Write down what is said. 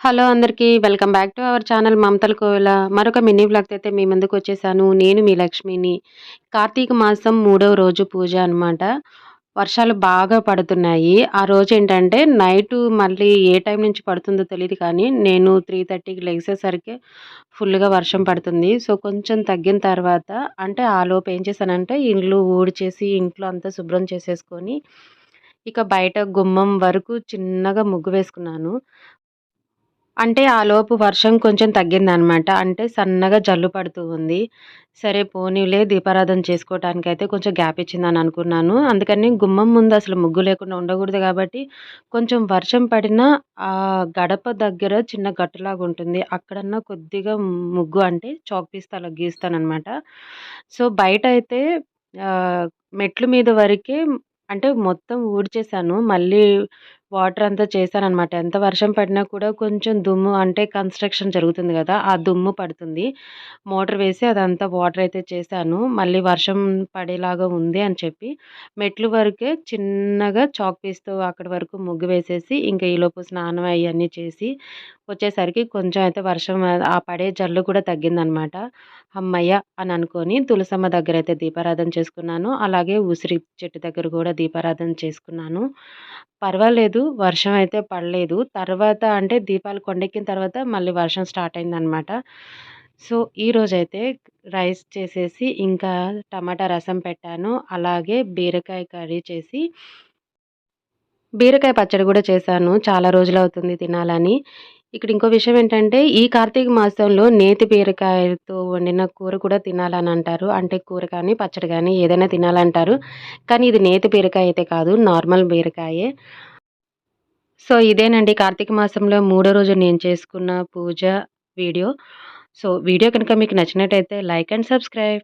Hello అందరికీ welcome back to our channel మమతల కోవిల. మరొక మినీ బ్లాగ్ అయితే మీ ముందుకు వచ్చేసాను. నేను మీ లక్ష్మిని. కార్తీక మాసం మూడవ రోజు పూజ అనమాట వర్షాలు బాగా పడుతున్నాయి. ఆ రోజు ఏంటంటే నైట్ మళ్ళీ ఏ టైం నుంచి పడుతుందో తెలియదు కానీ నేను త్రీ థర్టీకి లెగిసేసరికి ఫుల్గా వర్షం పడుతుంది. సో కొంచెం తగ్గిన తర్వాత అంటే ఆ లోపు ఏం చేశానంటే ఇండ్లు ఊడ్చేసి ఇంట్లో అంతా శుభ్రం చేసేసుకొని ఇక బయట గుమ్మం వరకు చిన్నగా ముగ్గు వేసుకున్నాను. అంటే ఆలోపు వర్షం కొంచెం తగ్గిందనమాట. అంటే సన్నగా జల్లు పడుతూ ఉంది. సరే పోనీలే దీపారాధన చేసుకోవటానికైతే కొంచెం గ్యాప్ ఇచ్చిందని అనుకున్నాను. అందుకని గుమ్మం ముందు అసలు ముగ్గు లేకుండా ఉండకూడదు కాబట్టి కొంచెం వర్షం పడినా ఆ గడప దగ్గర చిన్న గట్టులాగా ఉంటుంది. అక్కడన్నా కొద్దిగా ముగ్గు అంటే చాక్ పీస్‌తో అలా గీస్తాననమాట. సో, బయట అయితే మెట్ల మీద వరకే అంటే మొత్తం ఊడ్చేసాను. మళ్ళీ వాటర్ అంతా చేశాననమాట. ఎంత వర్షం పడినా కూడా కొంచెం దుమ్ము అంటే కన్‌స్ట్రక్షన్ జరుగుతుంది కదా ఆ దుమ్ము పడుతుంది. మోటర్ వేసి అదంతా వాటర్ అయితే చేశాను. మళ్ళీ వర్షం పడేలాగా ఉంది అని చెప్పి మెట్లు వరకే చిన్నగా చాక్ పీస్‌తో అక్కడి వరకు ముగ్గు వేసేసి ఇంకా ఈలోపు స్నానం అవన్నీ చేసి వచ్చేసరికి కొంచెం అయితే వర్షం ఆ పడే జల్లు కూడా తగ్గిందనమాట. హమ్మయ్య! అని అనుకొని తులసమ్మ దగ్గర అయితే దీపారాధన చేసుకున్నాను. అలాగే ఉసిరి చెట్టు దగ్గర కూడా దీపారాధన చేసుకున్నాను. పర్వాలేదు వర్షం అయితే పడలేదు. తర్వాత అంటే దీపాలు కొండెక్కిన తర్వాత మళ్ళీ వర్షం స్టార్ట్ అయిందనమాట. సో, ఈరోజైతే రైస్ చేసేసి ఇంకా టమాటా రసం పెట్టాను. అలాగే బీరకాయ కర్రీ చేసి బీరకాయ పచ్చడి కూడా చేశాను. చాలా రోజులు అవుతుంది తినాలని. ఇక్కడ ఇంకో విషయం ఏంటంటే, ఈ కార్తీక మాసంలో నేతి బీరకాయతో వండిన కూర కూడా తినాలని అంటారు. అంటే కూర కానీ, పచ్చడి కానీ ఏదైనా తినాలంటారు. కానీ ఇది నేతి బీరకాయ అయితే కాదు. నార్మల్ బీరకాయే. సో, ఇదేనండి కార్తీక మాసంలో మూడో రోజు నేను చేసుకున్న పూజ వీడియో. సో, వీడియో కనుక మీకు నచ్చినట్టయితే లైక్ అండ్ సబ్స్క్రైబ్.